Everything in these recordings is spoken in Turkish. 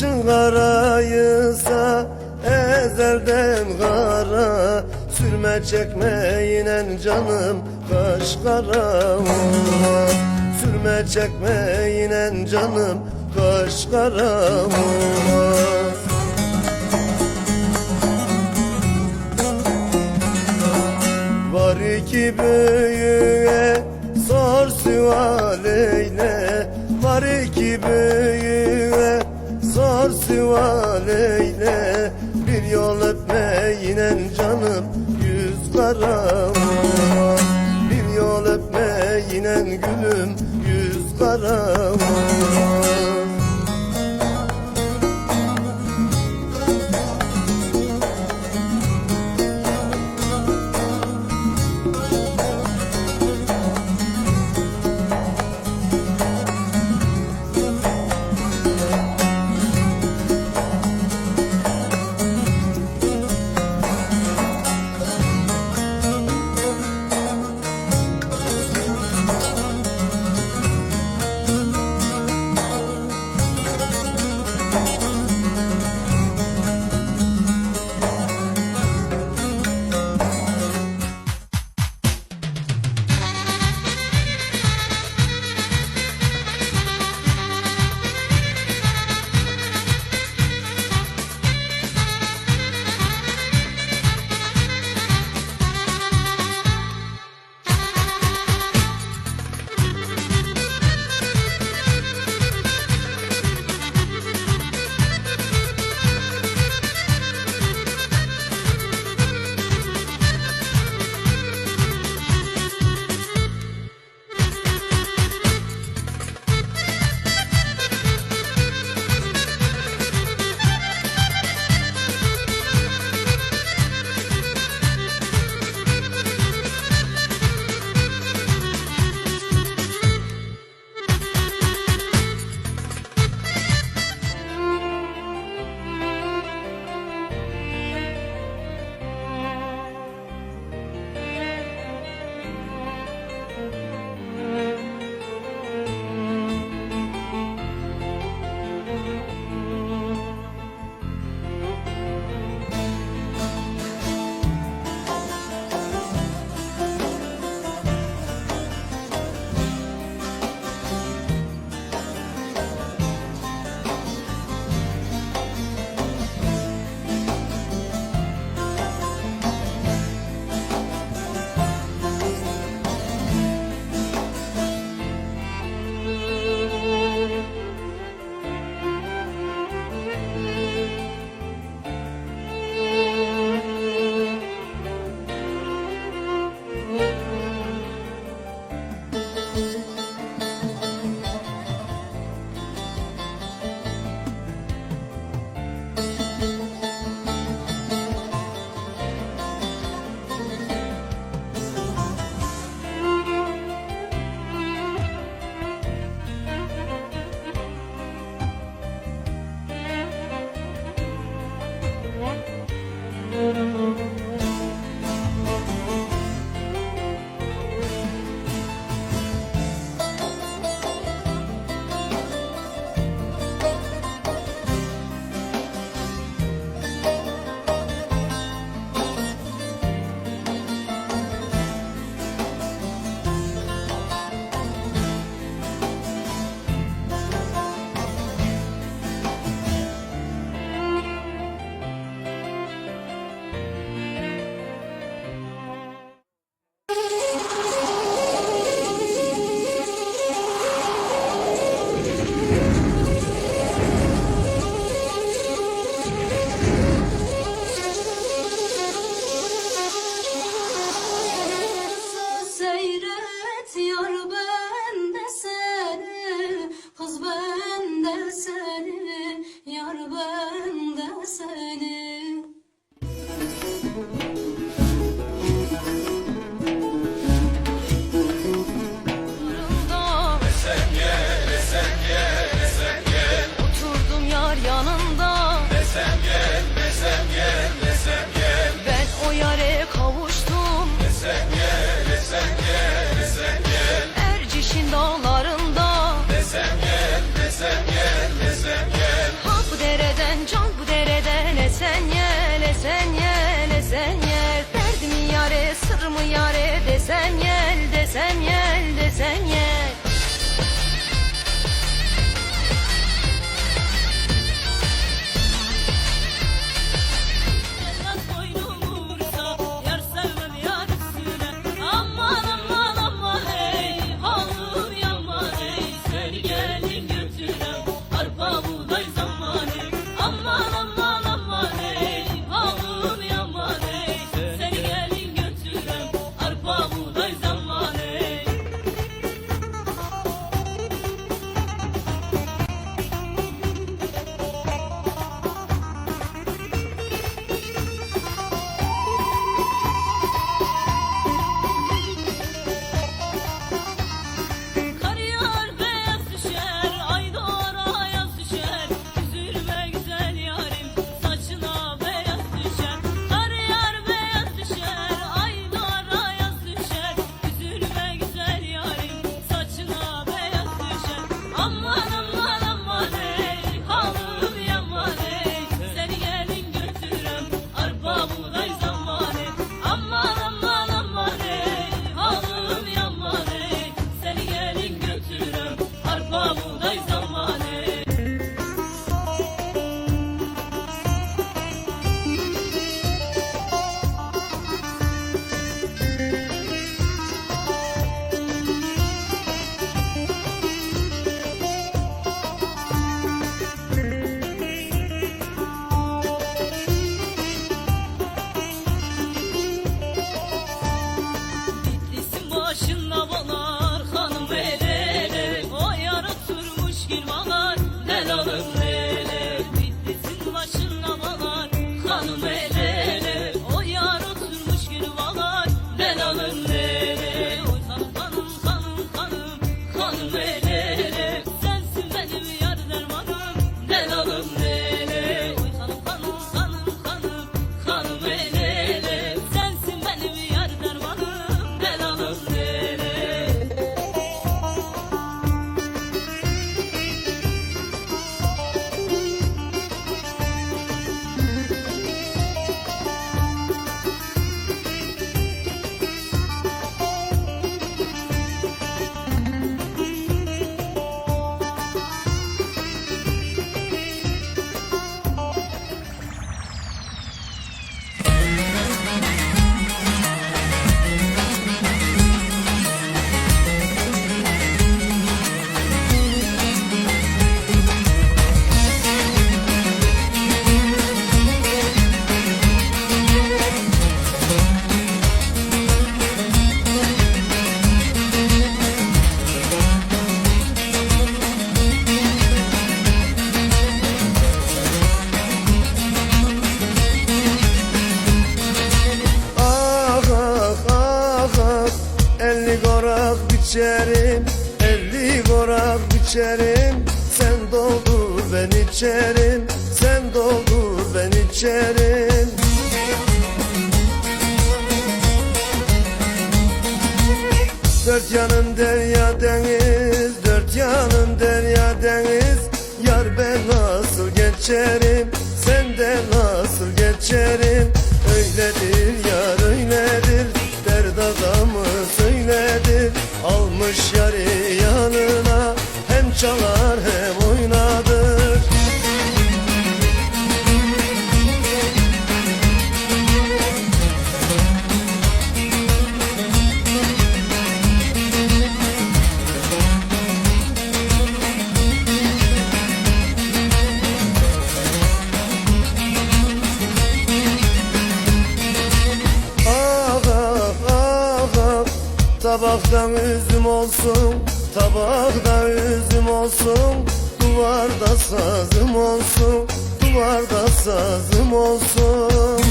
Kaşın karaysa ezelden kara Sürme çekme inen canım kaş kara Sürme çekme inen canım kaş kara Var iki büyüğe sor sual eyle sual eyle Bir yol öpme inen canım yüz kara Bir yol öpme inen gülüm yüz kara yar ben. good one. İçerim. Sen doldur ben içerim. Sen doldur ben içerim. Dört yanın derya deniz Dört yanın derya deniz. Yar ben nasıl geçerim? Sen de nasıl geçerim? Öyledir yar öyledir. Derd adamı söyledir. Almış yanına Hem çalar sazım olsun.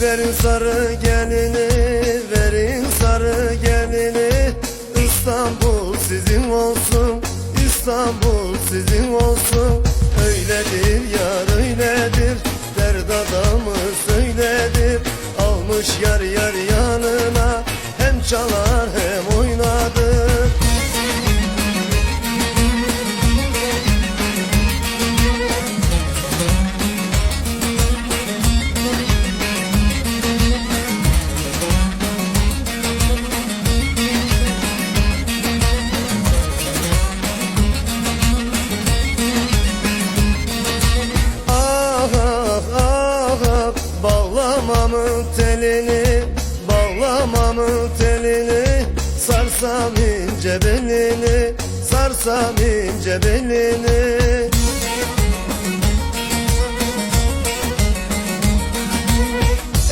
Verin sarı gelini Verin sarı gelini. İstanbul sizin olsun İstanbul sizin olsun. Öyledir yar öyledir Derd adamı söyledir. Almış yar yar yanına Hem çalar Bağlamamın telini, bağlamamın telini. Sarsam ince belini, sarsam ince belini.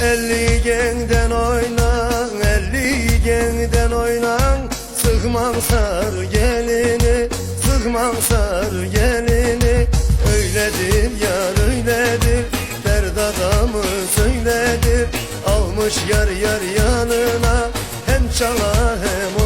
Elli gengden oynan, elli gengden oynan Sıkmam sar gelini, sıkmam sar gelini. Öyledir yar öyledir. Varmış yar yar yanına Hem çala hem